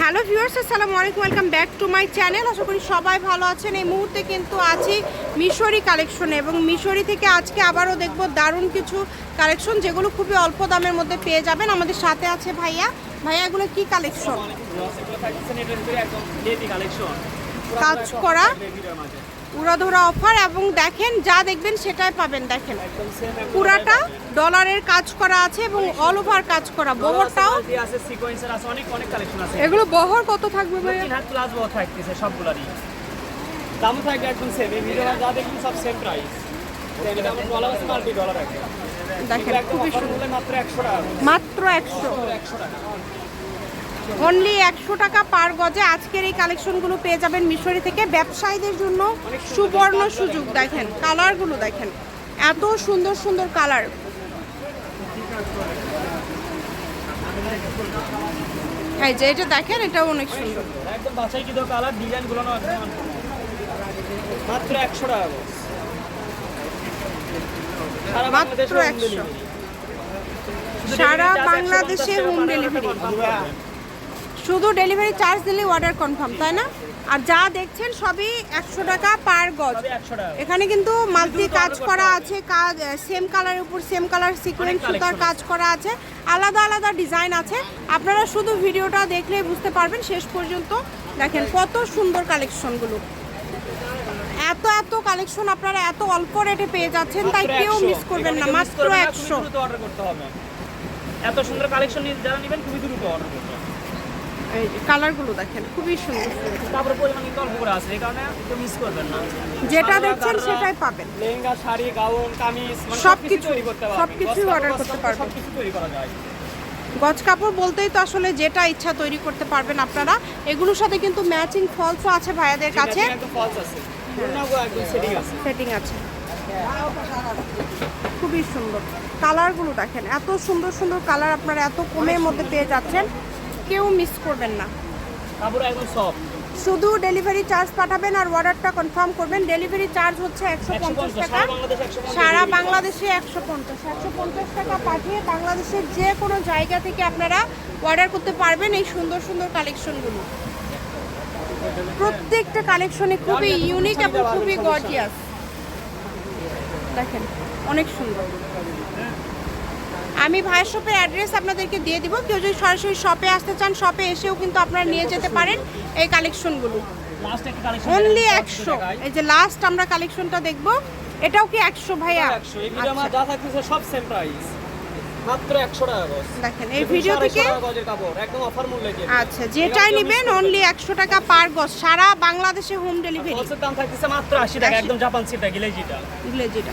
Hello viewers, আসসালামু আলাইকুম, welcome back to my channel. আশা করি সবাই ভালো আছেন। এই মুহূর্তে কিন্তু আছি মিশরি কালেকশনে এবং মিশরি থেকে আজকে আবারও দেখব দারুণ কিছু কালেকশন যেগুলো খুবই অল্প দামের মধ্যে পেয়ে যাবেন। আমাদের সাথে আছে ভাইয়া। ভাইয়া, এগুলো কি কালেকশন? কাজ করা, উড়াধরা অফার এবং দেখেন যা দেখবেন সেটাই পাবেন, দেখেন। পুরাটা ডলারের কাজ করা আছে এবং অল ওভার কাজ করা। বহরটাও আছে সিকোয়েন্সার আছে অনেক অনেক কালেকশন আছে। এগুলো বহর কত থাকবে ভাইয়া? তিন হাত প্লাস বহ থাকতেছে সবগুলারই। দামও থাকবে একদম সেম এই ভিডিও যা দেখবেন সব সেম প্রাইস এটা আমার ডলার আছে মাল্টি ডলার আছে দেখেন খুবই সুন্দর। মাত্র একশো টাকা। মাত্র একশো। একশো টাকা। অনলি একশো টাকা পার গজে আজকের এই কালেকশনগুলো পেয়ে যাবেন মিশরি থেকে। ব্যবসায়ীদের জন্য সুবর্ণ সুযোগ। দেখেন কালারগুলো দেখেন। এত সুন্দর সুন্দর কালার এই যে এটা দেখেন এটাও অনেক সুন্দর একদম বাছাই কি কালার ডিজাইনগুলো না একদম মাত্র একশো টাকা বস। সারা মাত্র বাংলাদেশে 100 সারা বাংলাদেশে 150 টাকা home delivery। confirm করবেন। শুধু ডেলিভারি চার্জ দিলে অর্ডার কনফার্ম তাই না আর যা দেখছেন সবই একশো টাকা পার গজ। এখানে কিন্তু মাল্টি কাজ করা আছে কাজ সেম কালারের উপর সেম কালার সিকোয়েন্স সুতার কাজ করা আছে আলাদা আলাদা ডিজাইন আছে। আপনারা শুধু ভিডিওটা দেখলেই বুঝতে পারবেন শেষ পর্যন্ত দেখেন কত সুন্দর কালেকশনগুলো এত এত কালেকশন আপনারা এত অল্প রেটে পেয়ে যাচ্ছেন তাই কেউ মিস করবেন না মাত্র একশো। এত সুন্দর কালেকশন যারা নেবেন খুবই দ্রুত অর্ডার করতে হবে। কালারগুলো দেখেন খুবই সুন্দর। তারপরে পরিমাণ করে আছে এই কারণে কেউ মিস করবেন না। যেটা দেখছেন সেটাই পাবেন। লেহেঙ্গা শাড়ি গাউন কামিজ মানে সবকিছু, তৈরি করতে পারবেন। গজ কাপড়, করতে পারবেন। সবকিছু তৈরি করা যায়। গজ কাপড় বলতেই তো আসলে যেটা ইচ্ছা তৈরি করতে পারবেন আপনারা। এগুলোর সাথে কিন্তু ম্যাচিং ফলসও আছে ভাইয়াদের কাছে। সেটিং সেটিং আছে। খুবই সুন্দর। কালারগুলো দেখেন এত সুন্দর সুন্দর কালার আপনারা এত কমের মধ্যে পেয়ে যাচ্ছেন। কেউ মিস করবেন না। শুধু ডেলিভারি চার্জ পাঠাবেন আর অর্ডারটা কনফার্ম করবেন। ডেলিভারি চার্জ হচ্ছে একশো পঞ্চাশ টাকা। সারা বাংলাদেশে একশো সারা বাংলাদেশে একশো পঞ্চাশ। একশো পঞ্চাশ টাকা পাঠিয়ে বাংলাদেশের যে কোনো জায়গা থেকে আপনারা অর্ডার করতে পারবেন এই সুন্দর সুন্দর কালেকশনগুলো প্রত্যেকটা কালেকশনে খুবই ইউনিক এবং খুবই গর্জিয়াস দেখেন অনেক সুন্দর। আমি ভাইয়ের শপের অ্যাড্রেস আপনাদেরকে দিয়ে দিব। কেউ যদি সরাসরি শপে আসতে চান শপে এসেও কিন্তু আপনারা নিয়ে যেতে পারেন এই কালেকশনগুলো। অনলি একশো। এই যে লাস্ট আমরা কালেকশনটা দেখব এটাও কি একশো ভাইয়া? আচ্ছা, সব সেম প্রাইস মাত্র টাকা গজ। দেখেন এই ভিডিও থেকে একদম অফার মূল্যে দিয়ে আচ্ছা যেটাই নেবেন অনলি একশো টাকা পার গজ। সারা বাংলাদেশে হোম ডেলিভারি দাম থাকতেছে মাত্র আশি টাকা একদম জাপান সিটা গিলেজিটা। যেটা